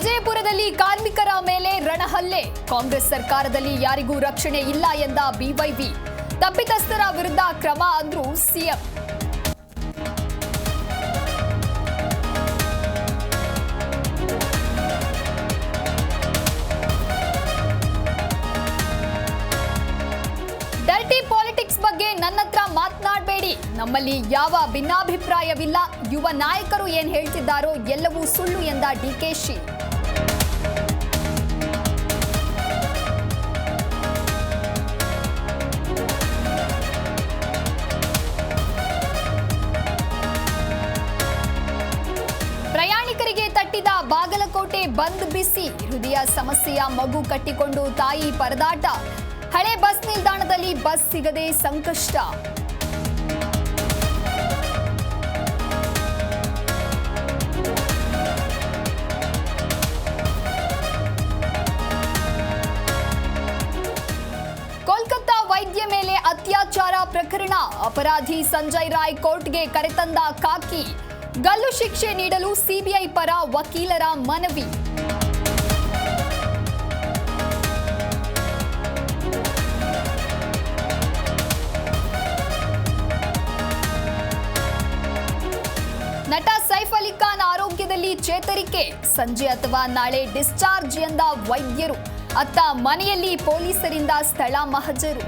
ಕಾರ್ಮಿಕರ ಮೇಲೆ ರಣಹಲ್ಲೆ. ಕಾಂಗ್ರೆಸ್ ಸರ್ಕಾರದಲ್ಲಿ ಯಾರಿಗೂ ರಕ್ಷಣೆ ಇಲ್ಲ ಎಂದ ಬಿವೈವಿ ತಪ್ಪಿತಸ್ಥರ ವಿರುದ್ಧ ಕ್ರಮ ಅಂದ್ರು ಸಿಎಂ. ಡರ್ಟಿ ಪಾಲಿಟಿಕ್ಸ್ ಬಗ್ಗೆ ನನ್ನ ಹತ್ರ ಮಾತನಾಡಬೇಡಿ. ನಮ್ಮಲ್ಲಿ ಯಾವ ಭಿನ್ನಾಭಿಪ್ರಾಯವಿಲ್ಲ. ಯುವ ನಾಯಕರು ಏನ್ ಹೇಳ್ತಿದ್ದಾರೋ ಎಲ್ಲವೂ ಸುಳ್ಳು ಎಂದ ಡಿಕೆಶಿ ಬಂದ್ ಬಿಸಿ, ಹೃದಯ ಸಮಸ್ಯೆಯ ಮಗು ಕಟ್ಟಿಕೊಂಡು ತಾಯಿ ಪರದಾಟ. ಹಳೆ ಬಸ್ ನಿಲ್ದಾಣದಲ್ಲಿ ಬಸ್ ಸಿಗದೆ ಸಂಕಷ್ಟ. ಕೋಲ್ಕತ್ತಾ ವೈದ್ಯ ಮೇಲೆ ಅತ್ಯಾಚಾರ ಪ್ರಕರಣ. ಅಪರಾಧಿ ಸಂಜಯ್ ರಾಯ್ ಕೋರ್ಟ್ಗೆ ಕರೆತಂದ ಕಾಕಿ. ಗಲ್ಲು ಶಿಕ್ಷೆ ನೀಡಲು ಸಿಬಿಐ ಪರ ವಕೀಲರ ಮನವಿ. ನಟ ಸೈಫ್ ಅಲಿ ಖಾನ್ ಆರೋಗ್ಯದಲ್ಲಿ ಚೇತರಿಕೆ. ಸಂಜೆ ಅಥವಾ ನಾಳೆ ಡಿಸ್ಚಾರ್ಜ್ ಎಂದ ವೈದ್ಯರು. ಅತ್ತ ಮನೆಯಲ್ಲಿ ಪೊಲೀಸರಿಂದ ಸ್ಥಳ ಮಹಜರು.